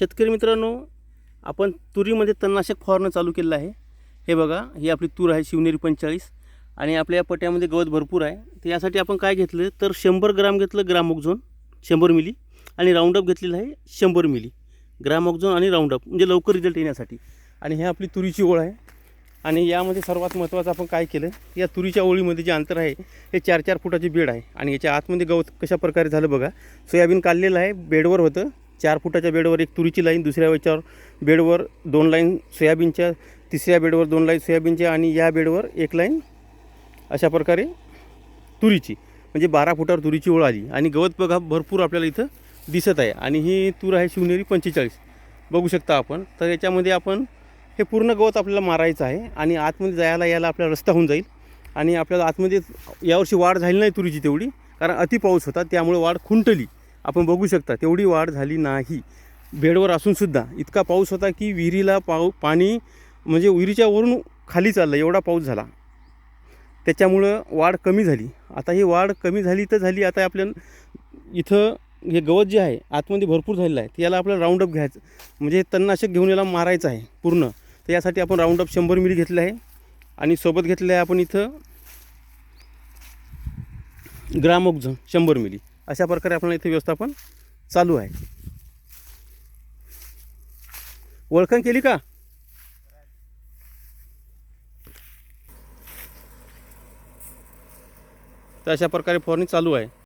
शेतकरी मित्रांनो आपण तुरीमध्ये तणनाशक फवारणं चालू केलेलं आहे. हे बघा ही आपली तूर आहे शिवनेरी पंचेचाळीस. आणि आपल्या या पट्यामध्ये गवत भरपूर आहे. तर यासाठी आपण काय घेतलं तर शंभर ग्राम घेतलं ग्रामोक्झोन शंभर मिली. आणि राऊंडअप घेतलेलं आहे शंभर मिली. ग्रामोक्झोन आणि राऊंडअप म्हणजे लवकर रिझल्ट येण्यासाठी. आणि हे आपली तुरीची ओळ आहे. आणि यामध्ये सर्वात महत्त्वाचं आपण काय केलं या तुरीच्या ओळीमध्ये जे अंतर आहे हे चार चार फुटाची बेड आहे. आणि याच्या आतमध्ये गवत कशा प्रकारे झालं बघा. सोयाबीन काढलेलं आहे बेडवर होतं. चार फुटाच्या बेडवर एक तुरीची लाईन दुसऱ्या याच्यावर बेडवर दोन लाईन सोयाबीनच्या तिसऱ्या बेडवर दोन लाईन सोयाबीनच्या आणि या बेडवर एक लाईन अशा प्रकारे तुरीची. म्हणजे बारा फुटावर तुरीची ओळ आली आणि गवत बघा भरपूर आपल्याला इथं दिसत आहे. आणि ही तूर आहे शिवनेरी पंचेचाळीस. बघू शकता आपण. तर याच्यामध्ये आपण हे पूर्ण गवत आपल्याला मारायचं आहे आणि आतमध्ये जायला यायला आपल्याला रस्ता होऊन जाईल. आणि आपल्याला आतमध्ये यावर्षी वाढ झाली नाही तुरीची तेवढी. कारण अति पाऊस होता त्यामुळे वाढ खुंटली. आपण बघू शकता तेवढी वाढ झाली नाही. बेडवर असूनसुद्धा इतका पाऊस होता की विहिरीला पाऊ पाणी म्हणजे विहिरीच्या वरून खाली चाललं एवढा पाऊस झाला. त्याच्यामुळं वाढ कमी झाली. आता ही वाढ कमी झाली तर झाली. आता आपल्या इथं हे गवत जे आहे आतमध्ये भरपूर झालेलं आहे. तर याला आपल्याला राऊंडअप घ्यायचं म्हणजे तणनाशक घेऊन याला मारायचं आहे पूर्ण. तर यासाठी आपण राऊंडअप शंभर मिली घेतलं आहे. आणि सोबत घेतलं आहे आपण इथं ग्रामोक्झन शंभर मिली. अशा प्रकारे आपल्याला इथे व्यवस्थापन चालू आहे. ओळखण केली का? तर अशा प्रकारे फवारणी चालू आहे.